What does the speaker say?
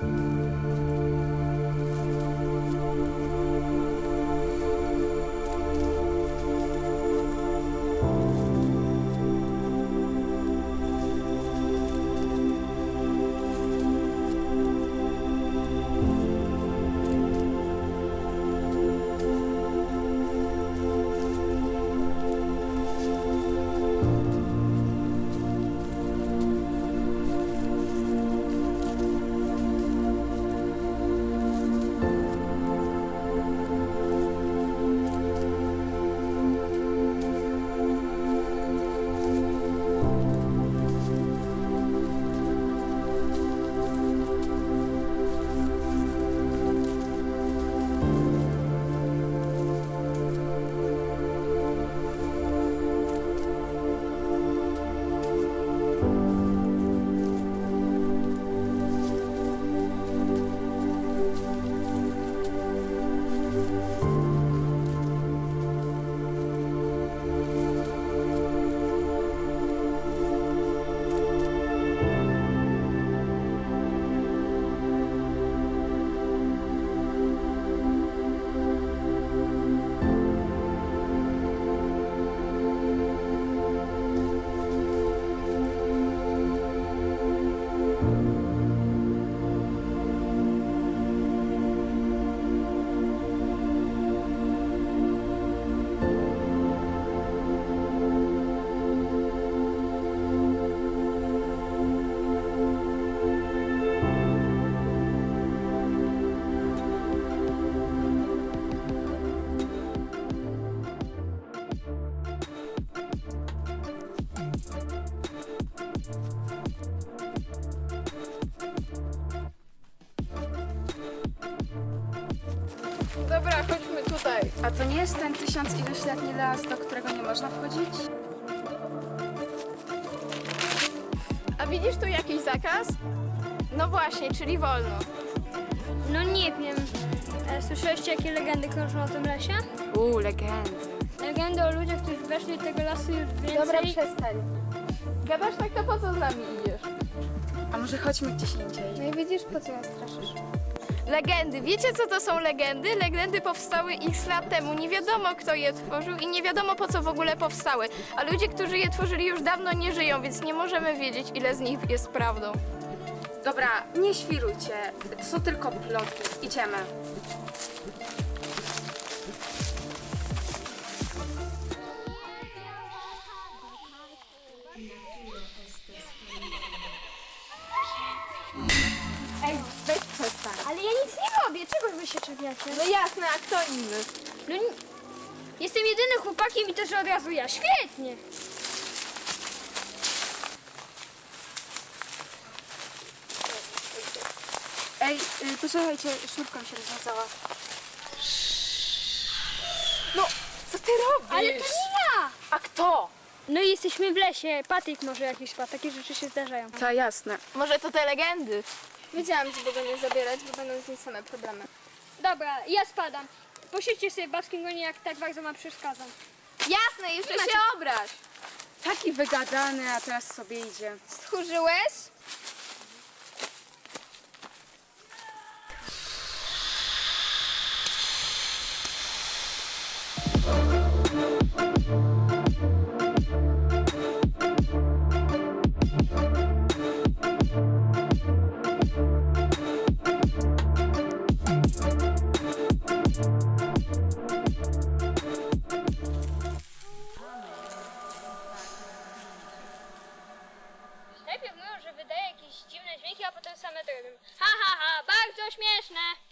Bye. A to nie jest ten tysiąc ileś letni las, do którego nie można wchodzić? A widzisz tu jakiś zakaz? No właśnie, czyli wolno. No nie wiem. E, Słyszeliście, jakie legendy krążą o tym lesie? Uuu, legendy. Legendy o ludziach, którzy weszli do tego lasu już więcej. Dobra, przestań. Gadasz tak, to po co z nami idziesz? A może chodźmy gdzieś indziej? No i widzisz, po co nas straszysz? Legendy. Wiecie, co to są legendy? Legendy powstały x lat temu. Nie wiadomo, kto je tworzył i nie wiadomo, po co w ogóle powstały. A ludzie, którzy je tworzyli, już dawno nie żyją, więc nie możemy wiedzieć, ile z nich jest prawdą. Dobra, nie świrujcie. To są tylko plotki. Idziemy. Się czepiacie? No jasne, a kto inny? No nie... Jestem jedynym chłopakiem i też od razu ja. Świetnie! Ej, y, posłuchajcie, sznurką się rozwiązała. No, co ty robisz? Ale to nie ja! A kto? No i jesteśmy w lesie. Patyk może jakiś spadł. Takie rzeczy się zdarzają. Ta jasne. Może to te legendy? Wiedziałam, że go nie zabierać, bo będą z nim same problemy. Dobra, ja spadam. Posiedźcie sobie babskim gonie, jak tak bardzo wam przeszkadzam. Jasne, jeszcze się obrać. Taki wygadany, a teraz sobie idzie. Stchórzyłeś? śmieszne.